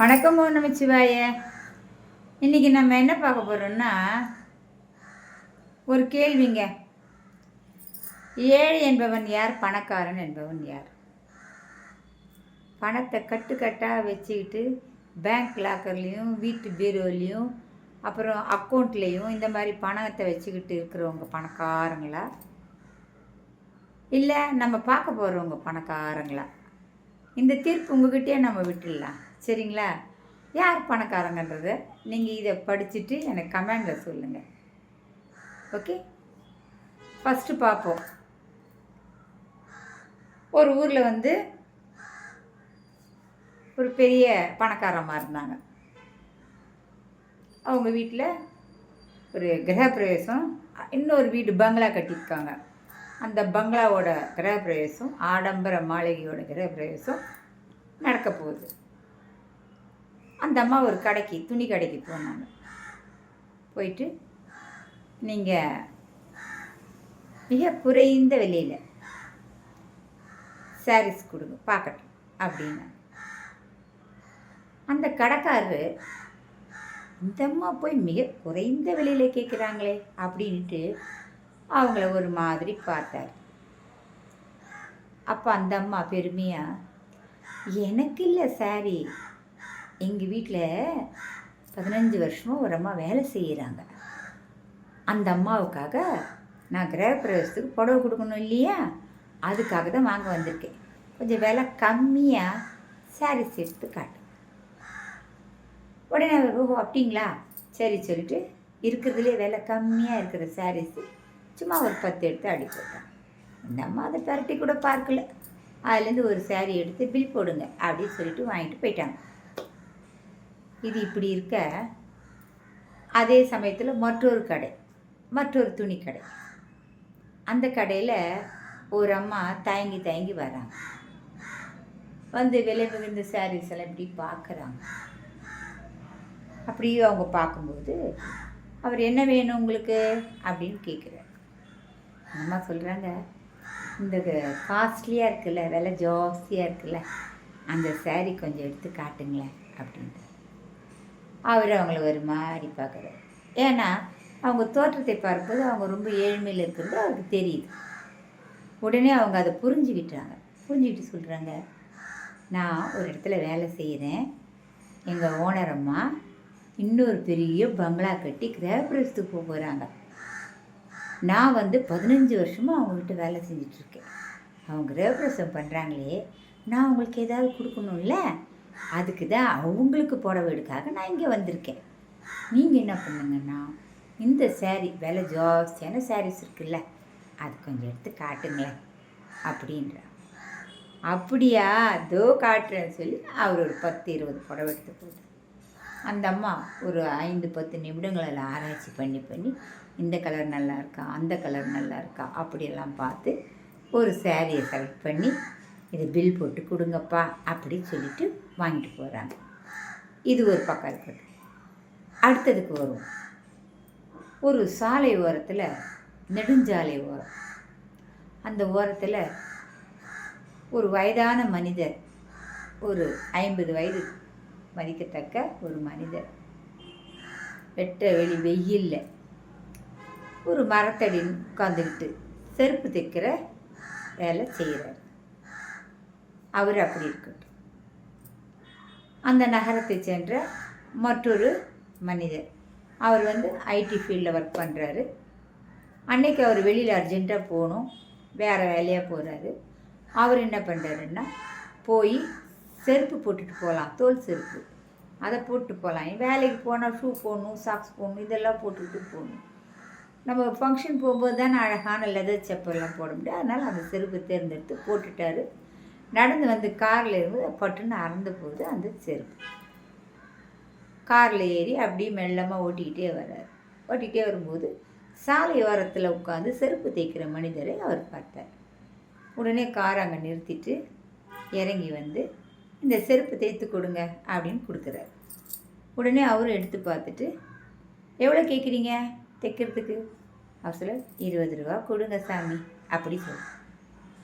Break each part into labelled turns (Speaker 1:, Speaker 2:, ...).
Speaker 1: வணக்கம் நமச்சிவாய. இன்றைக்கி நம்ம என்ன பார்க்க போகிறோம்னா ஒரு கேள்விங்க. ஏழை என்பவன் யார் பணக்காரன் என்பவன் யார்? பணத்தை கட்டுக்கட்டாக வச்சுக்கிட்டு பேங்க் லாக்கர்லேயும் வீட்டு பீரோலையும் அப்புறம் அக்கௌண்ட்லேயும் இந்த மாதிரி பணத்தை வச்சுக்கிட்டு இருக்கிறவங்க பணக்காரங்களா? இல்லை நம்ம பார்க்க போகிறவங்க பணக்காரங்களா? இந்த தீர்ப்பு உங்ககிட்டயே நம்ம விட்டுடலாம். சரிங்களா? யார் பணக்காரங்கன்றதை? நீங்கள் இதை படிச்சுட்டு எனக்கு கமெண்டில் சொல்லுங்கள் ஓகே ஃபஸ்ட்டு பார்ப்போம் ஒரு ஊரில் வந்து ஒரு பெரிய பணக்காரமாக இருந்தாங்க. அவங்க வீட்டில் ஒரு கிரகப்பிரவேசம் இன்னொரு வீடு பங்களா கட்டியிருக்காங்க. அந்த பங்களாவோட கிரகப்பிரவேசம் ஆடம்பர மாளிகையோட கிரகப்பிரவேசம் நடக்க போகுது. அந்த அம்மா ஒரு கடைக்கு துணி கடைக்கு போனாங்க. போயிட்டு நீங்கள் மிக குறைந்த விலையில் சாரீஸ் கொடுங்க பார்க்கட்டும் அப்படின்னு அந்த கடைக்காரரு இந்த அம்மா போய் மிக குறைந்த விலையில் கேட்குறாங்களே அப்படின்ட்டு அவங்கள ஒரு மாதிரி பார்த்தார். அப்போ அந்த அம்மா பெருமையாக எனக்கு இல்லை சாரி எங்கள் வீட்டில் பதினஞ்சு வருஷமாக ஒரு அம்மா வேலை செய்கிறாங்க அந்த அம்மாவுக்காக நான் கிரகப்பிரவேசத்துக்கு புடவை கொடுக்கணும் இல்லையா? அதுக்காக தான் வாங்க வந்திருக்கேன். கொஞ்சம் விலை கம்மியாக சாரீஸ் எடுத்து காட்டு. உடனே ஓஹோ அப்படிங்களா? சரி சொல்லிட்டு இருக்கிறதுலே விலை கம்மியாக இருக்கிற சாரீஸு சும்மா ஒரு பத்து எடுத்து அடி இந்த அம்மா அதை பரட்டி கூட பார்க்கல. அதுலேருந்து ஒரு சாரீ எடுத்து பில் போடுங்க அப்படின்னு சொல்லிட்டு வாங்கிட்டு போயிட்டாங்க. இது இப்படி இருக்க. அதே சமயத்தில் மற்றொரு கடை மற்றொரு துணி கடை. அந்த கடையில் ஒரு அம்மா தயங்கி தயங்கி வராங்க. வந்து விலை மிகுந்த சாரீஸ் எல்லாம் இப்படி பார்க்குறாங்க அப்படியே அவங்க பார்க்கும்போது அவர் என்ன வேணும் உங்களுக்கு? அப்படின்னு கேட்குறாரு அம்மா சொல்கிறாங்க இந்த காஸ்ட்லியாக இருக்குல்ல விலை ஜாஸ்தியாக இருக்குல்ல அந்த saree கொஞ்சம் எடுத்து காட்டுங்களேன் அப்படின்ட்டு. அவர் அவங்கள ஒரு மாதிரி பார்க்குறாரு. ஏன்னா அவங்க தோற்றத்தை பார்க்கும்போது அவங்க ரொம்ப ஏழ்மையில் இருக்கிறது அவருக்கு தெரியுது. உடனே அவங்க அதை புரிஞ்சுக்கிட்டாங்க. புரிஞ்சுக்கிட்டு சொல்கிறாங்க நான் ஒரு இடத்துல வேலை செய்கிறேன் எங்கள் ஓனர் அம்மா இன்னொரு பெரிய பங்களா கட்டி கிரகப்பிரவேசத்துக்கு போக போகிறாங்க நான் வந்து பதினஞ்சு வருஷமாக அவங்ககிட்ட வேலை செஞ்சிட்ருக்கேன் அவங்க கிரகப்பிரவேசம் பண்ணுறாங்களே நான் அவங்களுக்கு ஏதாவது கொடுக்கணும்ல? அதுக்கு தான் அவங்களுக்கு புடவை எடுக்காக நான் இங்கே வந்திருக்கேன். நீங்கள் என்ன பண்ணுங்கன்னா இந்த saree விலை ஜாஸ்தியான சாரீஸ் இருக்குல்ல அது கொஞ்சம் எடுத்து காட்டுங்களேன் அப்படின்றா அப்படியா? தோ காட்டுறேன்னு சொல்லி அவர் ஒரு பத்து இருபது புடவை எடுத்து போட்டு அந்த அம்மா ஒரு ஐந்து பத்து நிமிடங்களில் ஆராய்ச்சி பண்ணி பண்ணி இந்த கலர் நல்லா இருக்கா அந்த கலர் நல்லா இருக்கா அப்படியெல்லாம் பார்த்து ஒரு சேரீயை செலக்ட் பண்ணி இது பில் போட்டு கொடுங்கப்பா அப்படின்னு சொல்லிட்டு வாங்கிட்டு போகிறாங்க இது ஒரு பக்கம் இருக்கட்டும். அடுத்ததுக்கு வரும். ஒரு சாலை ஓரத்தில் நெடுஞ்சாலை ஓரம். அந்த ஓரத்தில் ஒரு வயதான மனிதர் ஒரு ஐம்பது வயது மதிக்கத்தக்க ஒரு மனிதர். வெட்ட வெளி வெயில்ல ஒரு மரத்தடி உட்காந்துக்கிட்டு செருப்பு தைக்கிற வேலை செய்கிறார் அவர் அப்படி இருக்கட்டும் அந்த நகரத்தை சென்ற மற்றொரு மனிதர். அவர் வந்து ஐடி ஃபீல்டில் ஒர்க் பண்ணுறாரு அன்னைக்கு அவர் வெளியில் அர்ஜெண்ட்டாக போகணும். வேறு வேலையாக போகிறாரு அவர் என்ன பண்ணுறாருன்னா போய் செருப்பு போட்டுட்டு போகலாம் தோல் செருப்பு. அதை போட்டு போகலாம் வேலைக்கு போனால் ஷூ போடணும் சாக்ஸ் போடணும் இதெல்லாம் போட்டுக்கிட்டு போகணும். நம்ம ஃபங்க்ஷன் போகும்போது தானே அழகான லெதர் செப்பல்லாம் போட முடியாது அதனால் அந்த செருப்பை தேர்ந்தெடுத்து போட்டுட்டாரு. நடந்து வந்து காரில் இருந்து பட்டுன்னு அறந்து போகுது அந்த செருப்பு. காரில் ஏறி அப்படியே மெல்லமாக ஓட்டிக்கிட்டே வர்றார். ஓட்டிக்கிட்டே வரும்போது சாலை ஓரத்தில் உட்காந்து செருப்பு தேய்க்கிற மனிதரை அவர் பார்த்தார். உடனே கார் அங்கே நிறுத்திட்டு இறங்கி வந்து இந்த செருப்பு தேய்த்து கொடுங்க அப்படின்னு கொடுக்குறாரு. உடனே அவரும் எடுத்து பார்த்துட்டு எவ்வளோ கேட்குறீங்க தைக்கிறதுக்கு அவர் சொல்ல இருபது ரூபா கொடுங்க சாமி அப்படி சொல்ல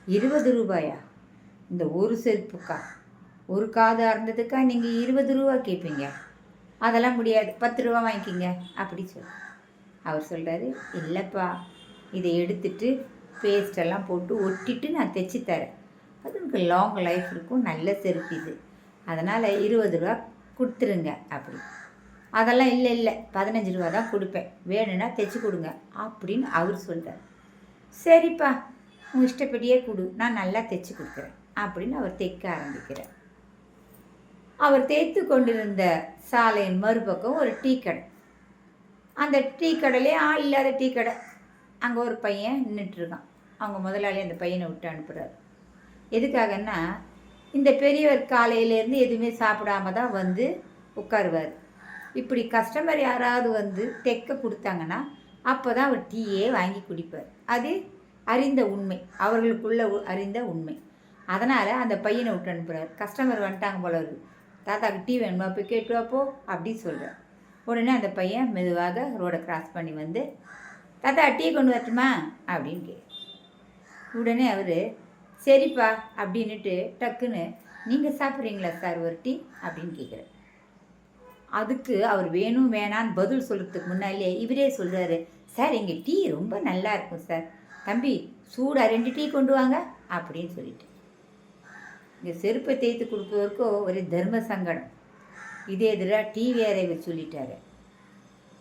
Speaker 1: இருபது ரூபாயா? இந்த ஒரு செருப்புக்கா? ஒரு காது அறந்ததுக்கா நீங்கள் இருபது ரூபா கேட்பீங்க அதெல்லாம் முடியாது. பத்து ரூபா வாங்கிக்கிங்க. அப்படி சொல். அவர் சொல்கிறாரு இல்லைப்பா. இதை எடுத்துட்டு பேஸ்டெல்லாம் போட்டு ஒட்டிட்டு நான் தைச்சி தரேன். அது உங்களுக்கு லாங் லைஃப் இருக்கும். நல்ல செருப்பு இது. அதனால் இருபது ரூபா கொடுத்துருங்க. அப்படி. அதெல்லாம் இல்லை இல்லை. பதினஞ்சு ரூபா தான் கொடுப்பேன். வேணும்னா தைச்சி கொடுங்க. அப்படின்னு அவர் சொல்கிறார் சரிப்பா. உங்கள் இஷ்டப்படியே கொடு. நான் நல்லா தைச்சி கொடுக்குறேன். அப்படின்னு அவர் தைக்க ஆரம்பிக்கிறார். அவர் தேய்த்து கொண்டிருந்த சாலையின் மறுபக்கம் ஒரு டீ கடை. அந்த டீ கடையிலே ஆள் இல்லாத டீ கடை. அங்கே ஒரு பையன் நின்றுட்டுருக்கான் அவங்க முதலாளி அந்த பையனை விட்டு அனுப்புகிறார் எதுக்காகன்னா இந்த பெரியவர் காலையிலேருந்து எதுவுமே சாப்பிடாம தான் வந்து உட்காருவார். இப்படி கஸ்டமர் யாராவது வந்து தெக்க கொடுத்தாங்கன்னா அப்போ தான் அவர் டீயே வாங்கி குடிப்பார். அது அறிந்த உண்மை. அவர்களுக்குள்ள அறிந்த உண்மை. அதனால் அந்த பையனை விட்டு அனுப்புகிறார் கஸ்டமர் வந்துட்டாங்க போல இருக்கு. தாத்தாவுக்கு டீ வேணுமா? போய் கேட்டு வாப்போ அப்படின்னு சொல்கிறார் உடனே அந்த பையன் மெதுவாக ரோடை கிராஸ் பண்ணி வந்து தாத்தா டீ கொண்டு வரட்டுமா? அப்படின்னு கே உடனே அவர் சரிப்பா அப்படின்னுட்டு டக்குன்னு நீங்கள் சாப்பிட்றீங்களா சார் ஒரு டீ? அப்படின்னு கேட்குறாரு. அதுக்கு அவர் வேணும் வேணான்னு பதில் சொல்கிறதுக்கு முன்னாலே இவரே சொல்கிறாரு சார் இங்கே டீ ரொம்ப நல்லா இருக்கும் சார். தம்பி சூடாக ரெண்டு டீ கொண்டு வாங்க அப்படின்னு சொல்லிட்டு. இங்கே செருப்பை தேய்த்து கொடுப்பதற்கோ ஒரு தர்ம சங்கடம். இதே எதிராக டீ வேற இவர் சொல்லிட்டாரு.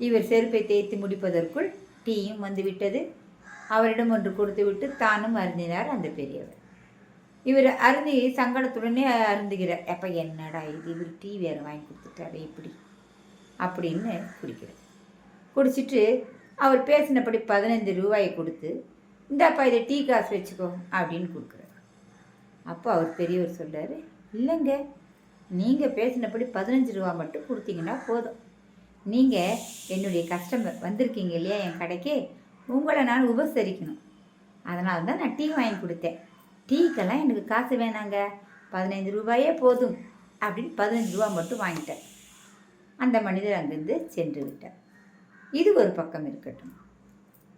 Speaker 1: இவர் செருப்பை தேய்த்து முடிப்பதற்குள் டீயும் வந்து விட்டது. அவரிடம் ஒன்று கொடுத்து விட்டு தானும் அருந்தினார் அந்த பெரியவர். இவர் அருந்தி சங்கடத்துடனே அருந்துகிறார். எப்போ என்னடா இது? இவர் டீ வேறு வாங்கி கொடுத்துட்டாரு இப்படி? அப்படின்னு குடிக்கிறார் குடிச்சிட்டு அவர் பேசினபடி பதினைந்து ரூபாயை கொடுத்து இந்தாப்பா இதை டீ காசு வச்சுக்கோ அப்படின்னு கொடுக்குறாரு. அப்போ அவர் பெரியவர் சொல்கிறாரு இல்லைங்க நீங்கள் பேசினபடி பதினஞ்சு ரூபா மட்டும் கொடுத்தீங்கன்னா போதும். நீங்கள் என்னுடைய கஸ்டமர் வந்திருக்கீங்க இல்லையா என் கடைக்கு உங்களை நான் உபசரிக்கணும். அதனால தான் நான் டீ வாங்கி கொடுத்தேன். டீக்கெல்லாம் எனக்கு காசு வேணாங்க. பதினைந்து ரூபாயே போதும் அப்படின்னு பதினஞ்சு ரூபா மட்டும் வாங்கிட்டேன் அந்த மனிதர் அங்கிருந்து சென்று விட்டார். இது ஒரு பக்கம் இருக்கட்டும்.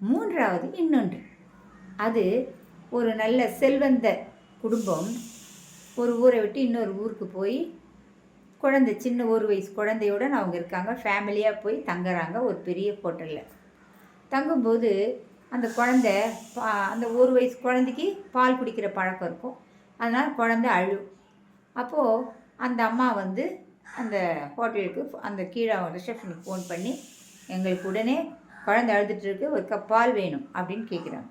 Speaker 1: மூன்றாவது இன்னொன்று. அது ஒரு நல்ல செல்வந்த குடும்பம். ஒரு ஊரை விட்டு இன்னொரு ஊருக்கு போய் குழந்தை சின்ன ஒரு வயசு குழந்தையுடன் அவங்க இருக்காங்க. ஃபேமிலியாக போய் தங்குறாங்க ஒரு பெரிய ஹோட்டலில் தங்கும்போது அந்த குழந்தை பா அந்த ஒரு வயசு குழந்தைக்கு பால் குடிக்கிற பழக்கம் இருக்கும். அதனால் குழந்தை அழும். அப்போது அந்த அம்மா வந்து அந்த ஹோட்டலுக்கு அந்த கீழே ரிசப்ஷனுக்கு ஃபோன் பண்ணி எங்களுக்கு உடனே குழந்தை அழுதுட்டு இருக்கு ஒரு கப் பால் வேணும் அப்படின்னு கேட்குறாங்க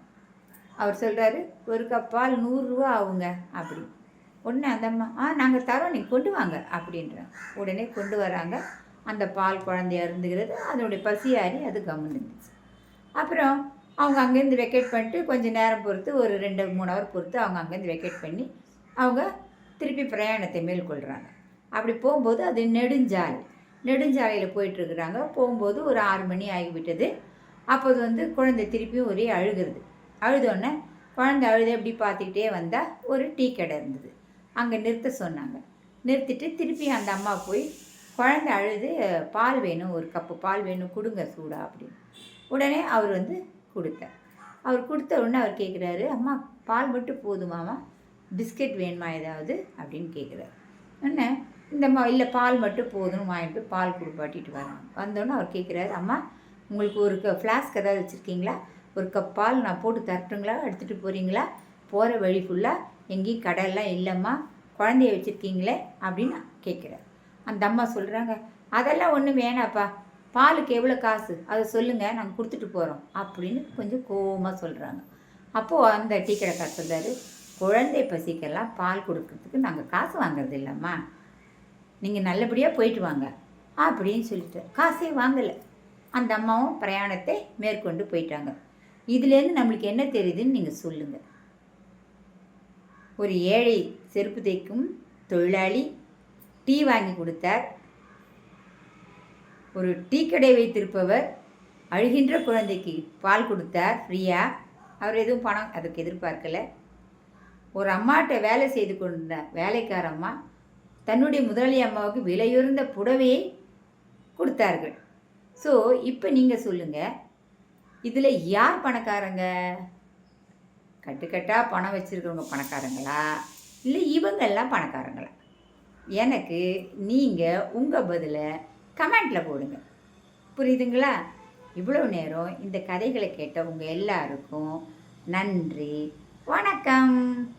Speaker 1: அவர் சொல்கிறாரு ஒரு கப் பால் நூறுரூவா ஆகுங்க அப்படி. உடனே அந்த அம்மா ஆ நாங்கள் தரோம் நீங்கள் கொண்டு வாங்க அப்படின்றாங்க உடனே கொண்டு வராங்க. அந்த பால் குழந்தைய அருந்துகிறது. அதனுடைய பசியாரி அது கம்முன்னு இருந்துச்சு. அப்புறம் அவங்க அங்கேருந்து வெக்கேட் பண்ணிட்டு கொஞ்சம் நேரம் பொறுத்து ஒரு ரெண்டு மூணு ஹவர் பொறுத்து அவங்க அங்கேருந்து வெக்கேட் பண்ணி அவங்க திருப்பி பிரயாணத்தை மேற்கொள்கிறாங்க அப்படி போகும்போது அது நெடுஞ்சாலை. நெடுஞ்சாலையில் போயிட்டுருக்குறாங்க போகும்போது ஒரு ஆறு மணி ஆகிவிட்டது. அப்போது வந்து குழந்தை திருப்பியும் ஒரே அழுகிறது. அழுதோடனே குழந்த அழுது எப்படி பார்த்துக்கிட்டே வந்தால் ஒரு டீ கடை இருந்தது. அங்கே நிறுத்த சொன்னாங்க. நிறுத்திட்டு திருப்பி அந்த அம்மா போய் குழந்தை அழுது பால் வேணும் ஒரு கப்பு பால் வேணும் கொடுங்க சூடா அப்படின்னு. உடனே அவர் வந்து கொடுத்தார். அவர் கொடுத்த உடனே அவர் கேட்குறாரு அம்மா பால் மட்டும் போதுமாமா பிஸ்கெட் வேணுமா ஏதாவது? அப்படின்னு கேட்குறாரு. உடனே இந்த மா இல்லை பால் மட்டும் போதும்னு வாங்கிட்டு பால் குடிப்பாட்டிட்டு வராங்க வந்தோடனே அவர் கேட்குறாரு அம்மா உங்களுக்கு ஒரு க ஃப்ளாஸ்க் ஏதாவது வச்சுருக்கீங்களா? ஒரு கப் பால் நான் போட்டு தரட்டுங்களா? எடுத்துகிட்டு போகிறீங்களா போகிற வழி ஃபுல்லாக எங்கேயும் கடையெல்லாம் இல்லைம்மா. குழந்தைய வச்சுருக்கீங்களே அப்படின்னு கேட்குறேன் அந்த அம்மா சொல்கிறாங்க அதெல்லாம் ஒன்றும் வேணாப்பா. பாலுக்கு எவ்வளோ காசு? அதை சொல்லுங்கள் நாங்கள் கொடுத்துட்டு போகிறோம் அப்படின்னு கொஞ்சம் கோபமாக சொல்கிறாங்க அப்போது அந்த டீ கடைக்கார் சொல்கிறார் குழந்தை பசிக்கெல்லாம் பால் கொடுக்கறதுக்கு நாங்கள் காசு வாங்குறது இல்லைம்மா. நீங்கள் நல்லபடியாக போயிட்டு வாங்க. அப்படின்னு சொல்லிட்டு காசே வாங்கலை. அந்த அம்மாவும் பிரயாணத்தை மேற்கொண்டு போயிட்டாங்க. இதுலேருந்து நம்மளுக்கு என்ன தெரியுதுன்னு நீங்கள் சொல்லுங்கள் ஒரு ஏழை செருப்பு தைக்கும் தொழிலாளி டீ வாங்கி கொடுத்தார். ஒரு டீ கடை வைத்திருப்பவர் அழுகின்ற குழந்தைக்கு பால் கொடுத்தார் ஃப்ரீயாக அவர் எதுவும் பணம் அதுக்கு எதிர்பார்க்கலை. ஒரு அம்மாட்ட வேலை செய்து கொண்ட வேலைக்கார அம்மா தன்னுடைய முதலாளி அம்மாவுக்கு விலையுறந்த புடவையை கொடுத்தார்கள். ஸோ இப்போ நீங்கள் சொல்லுங்கள் இதில் யார் பணக்காரங்க? கட்டுக்கட்டாக பணம் வச்சுருக்கவங்க பணக்காரங்களா? இல்லை இவங்கெல்லாம் பணக்காரங்களா? எனக்கு நீங்கள் உங்கள் பதிலை கமெண்டில் போடுங்க. புரியுதுங்களா? இவ்வளோ நேரம் இந்த கதைகளை கேட்ட உங்கள் எல்லாருக்கும் நன்றி. வணக்கம்.